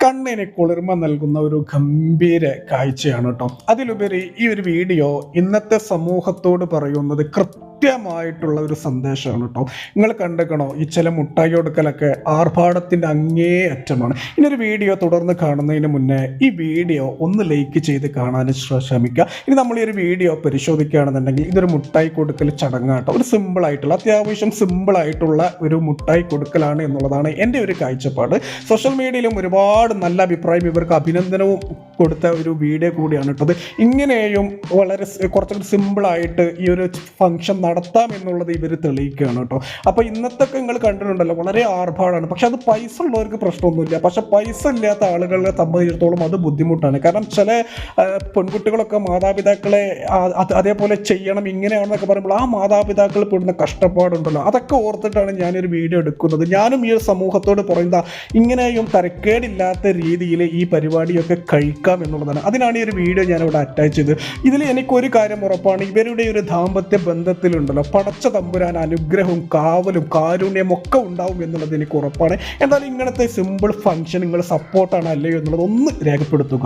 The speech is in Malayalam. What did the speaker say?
കണ്ണിന് കുളിർമ നൽകുന്ന ഒരു ഗംഭീര കാഴ്ചയാണ് കേട്ടോ. അതിലുപരി ഈ ഒരു വീഡിയോ ഇന്നത്തെ സമൂഹത്തോട് പറയുന്നത് കൃത്യമായിട്ടുള്ള ഒരു സന്ദേശമാണ് കേട്ടോ. നിങ്ങൾ കണ്ടേക്കണോ ഈ ചില മുട്ടായി കൊടുക്കലൊക്കെ ആർഭാടത്തിന്റെ അങ്ങേ അറ്റമാണ്. ഇനിയൊരു വീഡിയോ തുടർന്ന് കാണുന്നതിന് മുന്നേ ഈ വീഡിയോ ഒന്ന് ലൈക്ക് ചെയ്ത് കാണാൻ ശ്രമിക്കുക. ഇനി നമ്മൾ ഈ ഒരു വീഡിയോ പരിശോധിക്കുകയാണെന്നുണ്ടെങ്കിൽ ഇതൊരു മുട്ടായി കൊടുക്കൽ ചടങ്ങാട്ടോ ഒരു സിമ്പിൾ ആയിട്ടുള്ള അത്യാവശ്യം സിമ്പിൾ ആയിട്ടുള്ള ഒരു മുട്ടായി കൊടുക്കലാണ് എന്നുള്ളതാണ് എന്റെ ഒരു കാഴ്ചപ്പാട്. സോഷ്യൽ മീഡിയയിലും ഒരുപാട് നല്ല അഭിപ്രായം ഇവർക്ക് അഭിനന്ദനവും കൊടുത്ത ഒരു വീഡിയോ കൂടിയാണ് ഇട്ടത് ഇങ്ങനെയും വളരെ കുറച്ചുകൂടി സിമ്പിളായിട്ട് ഈ ഒരു ഫംഗ്ഷൻ നടത്താം എന്നുള്ളത് ഇവർ തെളിയിക്കുകയാണ് കേട്ടോ. അപ്പോൾ ഇന്നത്തൊക്കെ നിങ്ങൾ കണ്ടിട്ടുണ്ടല്ലോ വളരെ ആർഭാടാണ്. പക്ഷെ അത് പൈസ ഉള്ളവർക്ക് പ്രശ്നമൊന്നുമില്ല. പക്ഷെ പൈസ ഇല്ലാത്ത ആളുകളെ സംബന്ധിച്ചിടത്തോളം അത് ബുദ്ധിമുട്ടാണ്. കാരണം ചില പെൺകുട്ടികളൊക്കെ മാതാപിതാക്കളെ അതേപോലെ ചെയ്യണം ഇങ്ങനെയാണെന്നൊക്കെ പറയുമ്പോൾ ആ മാതാപിതാക്കൾ പെടുന്ന കഷ്ടപ്പാടുണ്ടല്ലോ. അതൊക്കെ ഓർത്തിട്ടാണ് ഞാനൊരു വീഡിയോ എടുക്കുന്നത്. ഞാനും ഈ ഒരു സമൂഹത്തോട് പറയുന്ന ഇങ്ങനെയും തരക്കേടില്ലാത്ത രീതിയിൽ ഈ പരിപാടിയൊക്കെ കഴിക്കാം എന്നുള്ളതാണ്. അതിനാണ് ഈ ഒരു വീഡിയോ ഞാനിവിടെ അറ്റാച്ച് ചെയ്ത് ഇതിൽ എനിക്കൊരു കാര്യം ഉറപ്പാണ്. ഇവരുടെ ഒരു ദാമ്പത്യ ബന്ധത്തിലുണ്ടല്ലോ. പടച്ച തമ്പുരാൻ അനുഗ്രഹവും കാവലും കാരുണ്യം ഒക്കെ ഉണ്ടാവും എന്നുള്ളത് എനിക്ക് ഉറപ്പാണ്. എന്തായാലും ഇങ്ങനത്തെ സിമ്പിൾ ഫംഗ്ഷൻ നിങ്ങൾ സപ്പോർട്ടാണ് അല്ലയോ എന്നുള്ളത് ഒന്ന് രേഖപ്പെടുത്തുക.